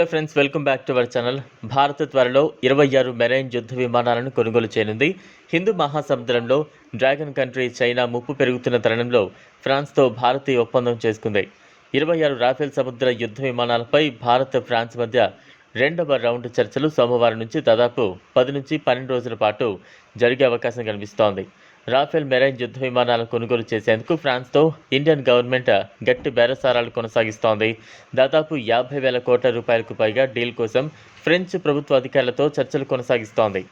Hello friends welcome back to our channel. భారత త్వరలో ఇరవై ఆరు మెరైన్ యుద్ధ విమానాలను కొనుగోలు చేయనుంది. హిందూ మహాసముద్రంలో డ్రాగన్ కంట్రీ చైనా ముప్పు పెరుగుతున్న తరుణంలో ఫ్రాన్స్తో భారత్ ఒప్పందం చేసుకుంది. ఇరవై ఆరు రాఫెల్ సముద్ర యుద్ధ విమానాలపై భారత్ ఫ్రాన్స్ మధ్య రెండవ రౌండ్ చర్చలు సోమవారం నుంచి దాదాపు పది నుంచి పన్నెండు రోజుల పాటు జరిగే అవకాశం కనిపిస్తోంది. రాఫెల్ మెరైన్ యుద్ధ విమానాలను కొనుగోలు చేసేందుకు ఫ్రాన్స్తో ఇండియన్ గవర్నమెంట్ గట్టి బేరసారాలు కొనసాగిస్తోంది. దాదాపు యాభై వేల కోట్ల రూపాయలకు పైగా డీల్ కోసం ఫ్రెంచ్ ప్రభుత్వ అధికారులతో చర్చలు కొనసాగిస్తోంది.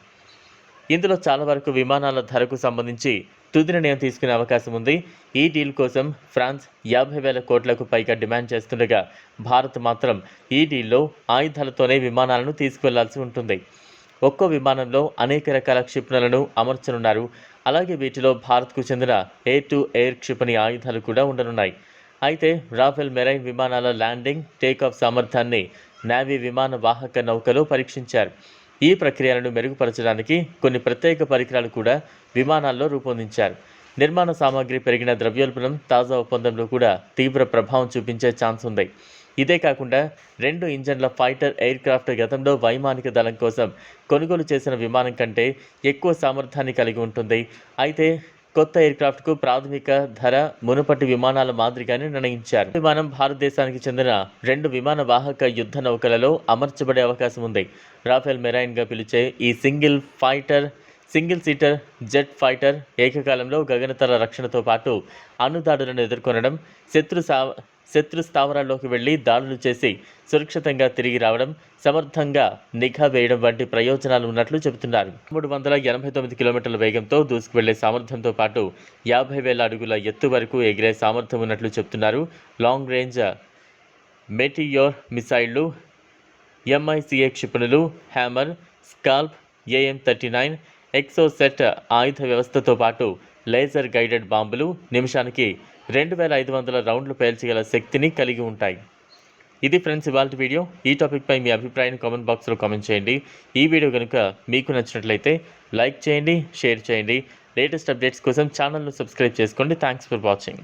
ఇందులో చాలా వరకు విమానాల ధరకు సంబంధించి తుది నిర్ణయం తీసుకునే అవకాశం ఉంది. ఈ డీల్ కోసం ఫ్రాన్స్ యాభై వేల కోట్లకు పైగా డిమాండ్ చేస్తుండగా భారత్ మాత్రం ఈ డీల్లో ఆయుధాలతోనే విమానాలను తీసుకువెళ్ళాల్సి ఉంటుంది. ఒక్కో విమానంలో అనేక రకాల క్షిపణులను అమర్చనున్నారు. అలాగే వీటిలో భారత్కు చెందిన ఎయిర్ టు ఎయిర్ క్షిపణి ఆయుధాలు కూడా ఉండనున్నాయి. అయితే రాఫెల్ మెరైన్ విమానాల ల్యాండింగ్ టేకాఫ్ సామర్థ్యాన్ని నావీ విమాన వాహక నౌకలో పరీక్షించారు. ఈ ప్రక్రియలను మెరుగుపరచడానికి కొన్ని ప్రత్యేక పరికరాలు కూడా విమానాల్లో రూపొందించారు. నిర్మాణ సామాగ్రి పెరిగిన ద్రవ్యోల్బణం తాజా ఒప్పందంలో కూడా తీవ్ర ప్రభావం చూపించే ఛాన్స్ ఉంది. ఇదే కాకుండా రెండు ఇంజన్ల ఫైటర్ ఎయిర్ క్రాఫ్ట్ గతంలో వైమానిక దళం కోసం కొనుగోలు చేసిన విమానం కంటే ఎక్కువ సామర్థ్యాన్ని కలిగి ఉంటుంది. అయితే కొత్త ఎయిర్క్రాఫ్ట్కు ప్రాథమిక ధర మునుపటి విమానాల మాదిరిగానే నిర్ణయించారు. విమానం భారతదేశానికి చెందిన రెండు విమాన వాహక యుద్ధ నౌకలలో అమర్చబడే అవకాశం ఉంది. రాఫెల్ మెరైన్గా పిలిచే ఈ single fighter single seater jet fighter ఏకకాలంలో గగనతల రక్షణతో పాటు అణుదాడులను ఎదుర్కొనడం శత్రు శత్రు స్థావరాల్లోకి వెళ్ళి దాడులు చేసి సురక్షితంగా తిరిగి రావడం సమర్థంగా నిఘా వేయడం వంటి ప్రయోజనాలు ఉన్నట్లు చెబుతున్నారు. మూడు వందల ఎనభై తొమ్మిది కిలోమీటర్ల వేగంతో దూసుకువెళ్ళే సామర్థ్యంతో పాటు యాభై వేల అడుగుల ఎత్తు వరకు ఎగిరే సామర్థ్యం ఉన్నట్లు చెబుతున్నారు లాంగ్ రేంజ్ మెటియోర్ మిసైళ్ళు ఎంఐసిఏ క్షిపణులు Hammer SCALP AM thirty nine Exocet ఆయుధ వ్యవస్థతో పాటు లేజర్ గైడెడ్ బాంబులు నిమిషానికి రెండు వేల ఐదు వందల రౌండ్లు పేల్చగల శక్తిని కలిగి ఉంటాయి. ఇది ఫ్రెండ్స్ ఇవాళ వీడియో. ఈ టాపిక్పై మీ అభిప్రాయాన్ని కామెంట్ బాక్స్లో కామెంట్ చేయండి. ఈ వీడియో కనుక మీకు నచ్చినట్లయితే లైక్ చేయండి షేర్ చేయండి. లేటెస్ట్ అప్డేట్స్ కోసం ఛానల్ను సబ్స్క్రైబ్ చేసుకోండి. Thanks for watching.